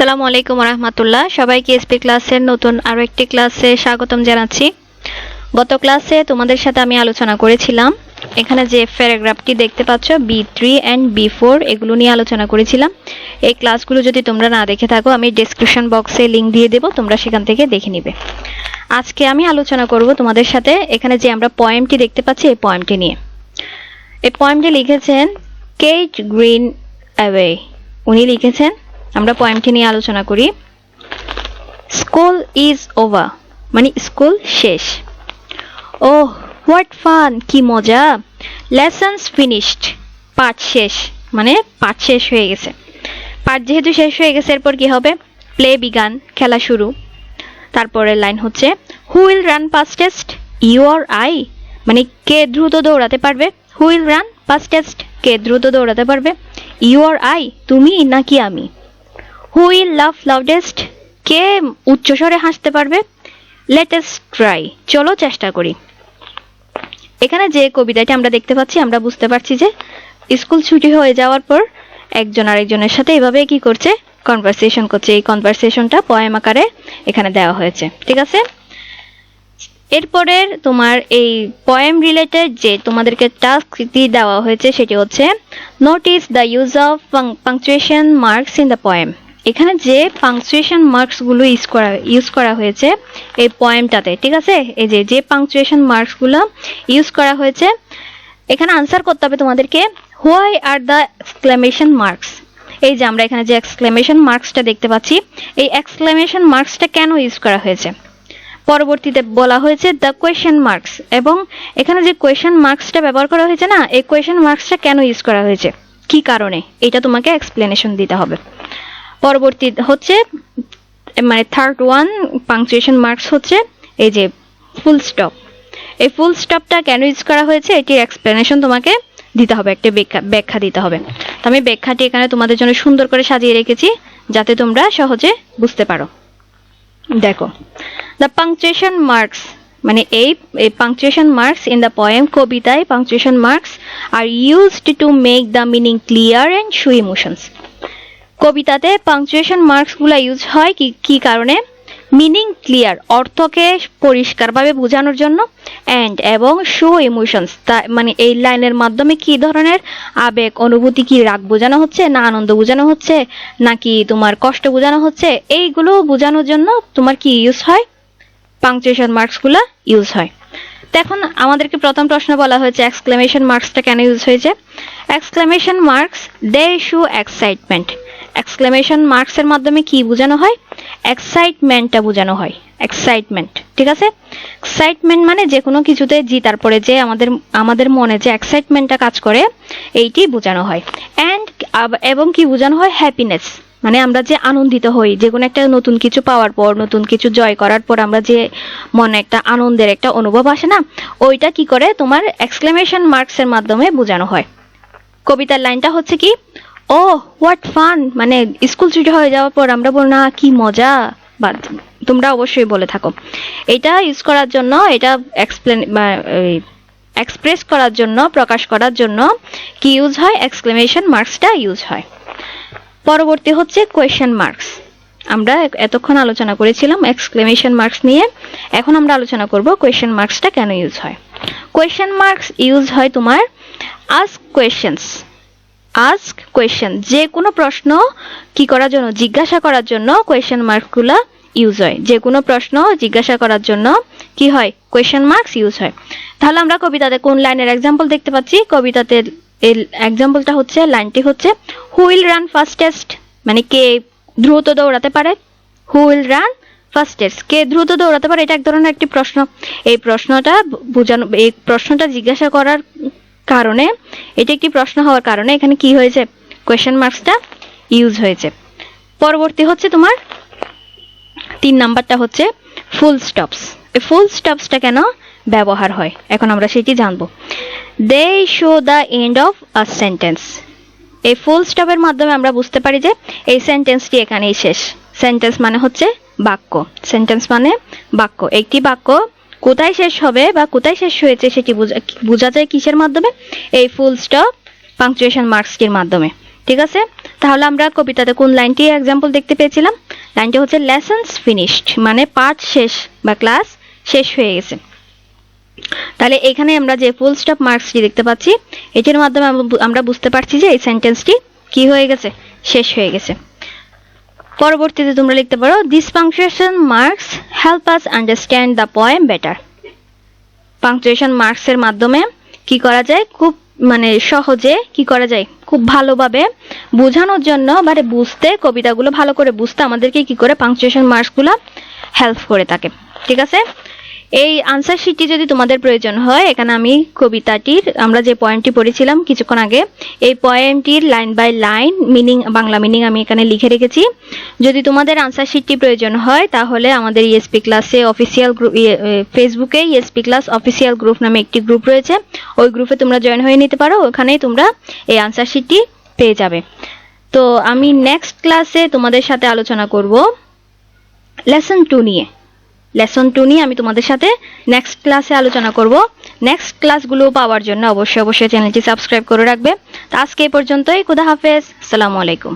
আসসালামু আলাইকুম রহমতুল্লাহ সবাইকে এসপি ক্লাসের নতুন আরও একটি ক্লাসে স্বাগতম জানাচ্ছি? গত ক্লাসে তোমাদের সাথে আমি আলোচনা করেছিলাম। এখানে যে প্যারাগ্রাফটি দেখতে পাচ্ছ B three and B four এগুলো নিয়ে আলোচনা করেছিলাম। এই ক্লাসগুলো যদি তোমরা না দেখে থাকো, আমি ডেসক্রিপশন বক্সে লিংক দিয়ে দেবো, তোমরা সেখান থেকে দেখে নিবে। আজকে আমি আলোচনা করব তোমাদের সাথে, এখানে যে আমরা পয়েমটি দেখতে পাচ্ছি, এই পয়েমটি নিয়ে। এই পয়েমটি লিখেছেন কেট গ্রিন অ্যাওয়ে উনি লিখেছেন আমরা পয়েমটি নিয়ে আলোচনা করি। স্কুল ইজ ওভার মানে স্কুল শেষ। ও হোয়াট ফান কি মজা। লেসন্স ফিনিশড পাঠ শেষ মানে পাঠ শেষ হয়ে গেছে। পাঠ যেহেতু শেষ হয়ে গেছে, এরপর কি হবে? প্লে বিগান খেলা শুরু। তারপরের লাইন হচ্ছে who will run fastest you or I মানে কে দ্রুত দৌড়াতে পারবে? হু উইল রান ফাস্টেস্ট কে দ্রুত দৌড়াতে পারবে? ইউ আর আই তুমি নাকি আমি? হু উইল লাভ লাউডেস্ট কে উচ্চস্বরে হাসতে পারবে? লেটেস্ট ট্রাই চলো চেষ্টা করি। এখানে যে কবিতাটি আমরা দেখতে পাচ্ছি, আমরা বুঝতে পারছি যে স্কুল ছুটি হয়ে যাওয়ার পর একজন আরেকজনের সাথে এভাবে কি করছে? কনভারসেশন করছে। এই কনভারসেশনটা পয়েম আকারে এখানে দেওয়া হয়েছে। ঠিক আছে? এরপরের তোমার এই পয়েম রিলেটেড যে তোমাদেরকে টাস্ক দিয়ে দেওয়া হয়েছে, সেটি হচ্ছে notice the use of punctuation marks in the poem এখানে যে পাংচুয়েশন মার্কসগুলো ইউজ করা ইউজ করা হয়েছে, এই পয়েমটাতে ঠিক আছে? এই যে যে পাংচুয়েশন মার্কসগুলো ইউজ করা হয়েছে, এখানে আনসার করতে হবে তোমাদেরকে why are the exclamation marks এই যে, আমরা এখানে যে এক্সক্লেমেশন মার্কসটা দেখতে পাচ্ছি, এই এক্সক্লেমেশন মার্কসটা কেন ইউজ করা হয়েছে? পরবর্তীতে বলা হয়েছে দ্য কোয়েশন মার্কস এবং এখানে যে কোয়েশন মার্কসটা ব্যবহার করা হয়েছে না, এই কোয়েশন মার্কসটা কেন ইউজ করা হয়েছে? কি কারণে? এটা তোমাকে এক্সপ্লেনেশন দিতে হবে। পরবর্তী হচ্ছে মানে থার্ড ওয়ান পাংচুয়েশন মার্কস হচ্ছে, এই যে ফুল স্টপ এই ফুল স্টপটা কেন ইউজ করা হয়েছে? এটির এক্সপ্লেনেশন তোমাকে দিতে হবে, একটা ব্যাখ্যা ব্যাখ্যা দিতে হবে। তো আমি ব্যাখ্যাটি এখানে তোমাদের জন্য সুন্দর করে সাজিয়ে রেখেছি, যাতে তোমরা সহজে বুঝতে পারো। দেখো দ্য পাংচুয়েশন মার্কস মানে এই punctuation marks in the poem কবিতায় punctuation marks are used to make the meaning clear and show emotions কবিতাতে punctuation মার্কসগুলো ইউজ হয় কি কি কারণে? মিনিং ক্লিয়ার অর্থকে পরিষ্কারভাবে বোঝানোর জন্য অ্যান্ড এবং শো ইমোশনস মানে এই লাইনের মাধ্যমে কি ধরনের আবেগ, অনুভূতি কি রাগ বোঝানো হচ্ছে, না আনন্দ বোঝানো হচ্ছে, নাকি তোমার কষ্ট বোঝানো হচ্ছে, এইগুলো বোঝানোর জন্য তোমার কি ইউজ হয়? পাংচুয়েশন মার্কসগুলো ইউজ হয়। এখন আমাদেরকে প্রথম প্রশ্ন বলা হয়েছে এক্সক্লেমেশন মার্কসটা কেন ইউজ হয়েছে? Exclamation marks they show excitement exclamation মার্কসের মাধ্যমে কি বোঝানো হয়? এক্সাইটমেন্টটা বোঝানো হয়। এক্সাইটমেন্ট ঠিক আছে? এক্সাইটমেন্ট মানে যে কোনো কিছুতে জি তারপরে যে আমাদের আমাদের মনে যে এক্সাইটমেন্টটা কাজ করে, এইটি বোঝানো হয়। অ্যান্ড এবং কি বোঝানো হয়? হ্যাপিনেস মানে আমরা যে আনন্দিত হই, যে কোনো একটা নতুন কিছু পাওয়ার পর, নতুন কিছু জয় করার পর আমরা যে মনে একটা আনন্দের একটা অনুভব আসে না, ওইটা কি করে? তোমার এক্সক্লেমেশন মার্কসের মাধ্যমে বোঝানো হয়। কবিতার লাইনটা হচ্ছে কি ও হোয়াট ফান মানে স্কুল ছুটি হয়ে যাওয়ার পর আমরা বল না, কি মজা! বা তোমরা অবশ্যই বলে থাকো। এটা ইউজ করার জন্য, এটা এক্সপ্লেন এক্সপ্রেস করার জন্য, প্রকাশ করার জন্য কি ইউজ হয়? এক্সক্লেমেশন মার্কসটা ইউজ হয়। পরবর্তী হচ্ছে কোয়েশ্চেন মার্কস আমরা এতক্ষণ আলোচনা করেছিলাম এক্সক্লেমেশন মার্কস নিয়ে। এখন আমরা আলোচনা করব কোয়েশ্চেন মার্কসটা কেন ইউজ হয়? কোয়েশ্চেন মার্কস ইউজ হয় তোমার আস্ক কোয়েশ্চেন্স আস্ক কোয়েশ্চেন যে কোনো প্রশ্ন কি করার জন্য, জিজ্ঞাসা করার জন্য কোয়েশ্চেন মার্কসগুলো ইউজ হয়। যে কোনো প্রশ্ন জিজ্ঞাসা করার জন্য কি হয় কোয়েশ্চেন মার্কস ইউজ হয়। তাহলে আমরা কবিতাতে কোন লাইনের এক্সাম্পল দেখতে পাচ্ছি? কবিতাতে এই এক্সাম্পলটা হচ্ছে, লাইনটি হচ্ছে হু উইল রান ফাস্টেস্ট মানে কে দ্রুত দৌড়াতে পারে? হু উইল রান ফাস্টেস্ট কে দ্রুত দৌড়াতে পারে? এটা এক ধরনের একটি প্রশ্ন। এই প্রশ্নটা বোঝানো, এই প্রশ্নটা জিজ্ঞাসা করার কারণে, এটা একটি প্রশ্ন হওয়ার কারণে এখানে কি হয়েছে? কোয়েশ্চেন মার্কসটা ইউজ হয়েছে। পরবর্তী হচ্ছে তোমার তিন নাম্বারটা হচ্ছে ফুল স্টপস এই ফুল স্টপসটা কেন ব্যবহার হয়? এখন আমরা সেটি জানব। They show the end of a sentence এই ফুল স্টপের মাধ্যমে আমরা বুঝতে পারি যে এই সেন্টেন্সটি এখানেই শেষ। সেন্টেন্স মানে হচ্ছে বাক্য। সেন্টেন্স মানে বাক্য। একটি বাক্য কোথায় শেষ হবে বা কোথায় শেষ হয়েছে সেটি বোঝা- যায় কিসের মাধ্যমে? এই ফুল স্টপ পাংচুয়েশন মার্কসটির মাধ্যমে। ঠিক আছে? তাহলে আমরা কবিতাতে কোন লাইনটি এক্সাম্পল দেখতে পেয়েছিলাম? লাইনটি হচ্ছে লেসন্স ফিনিশড মানে পাঠ শেষ বা ক্লাস শেষ হয়ে গেছে। তাহলে এখানে আমরা যে ফুল স্টপ মার্কসটি দেখতে পাচ্ছি, এটির মাধ্যমে আমরা বুঝতে পারছি যে এই সেন্টেন্সটি কি হয়ে গেছে? শেষ হয়ে গেছে। পরবর্তীতে তোমরা লিখতে পারো this punctuation marks help us understand the poem better punctuation মার্কসের মাধ্যমে কি করা যায়? খুব মানে সহজে কি করা যায়? খুব ভালোভাবে বোঝানোর জন্য মানে বুঝতে, কবিতাগুলো ভালো করে বুঝতে আমাদেরকে কি করে পাংচুয়েশন মার্কসগুলো হেল্প করে থাকে। ঠিক আছে? এই আনসার শিটটি যদি তোমাদের প্রয়োজন হয়, এখানে আমি কবিতাটির, আমরা যে পয়েন্টটি পড়েছিলাম কিছুক্ষণ আগে, এই পয়েন্টটির line by line meaning Bangla meaning আমি এখানে লিখে রেখেছি। যদি তোমাদের আনসার শিটটি প্রয়োজন হয়, তাহলে আমাদের ইএসপি ক্লাসে অফিসিয়াল গ্রুপ ফেসবুকে ইএসপি ক্লাস অফিসিয়াল গ্রুপ নামে একটি গ্রুপ রয়েছে। ওই গ্রুপে তোমরা জয়েন হয়ে নিতে পারো, ওখানেই তোমরা এই আনসার শিটটি পেয়ে যাবে। তো আমি নেক্সট ক্লাসে তোমাদের সাথে আলোচনা করব। লেসন টু নিয়ে। লেসন টু নিয়ে আমি তোমাদের সাথে নেক্সট ক্লাসে আলোচনা করব। নেক্সট ক্লাসগুলো পাওয়ার জন্য অবশ্যই অবশ্যই চ্যানেলটি সাবস্ক্রাইব করে রাখবে। তো আজকে এই পর্যন্তই। খুদা হাফেজ। আসসালামু আলাইকুম।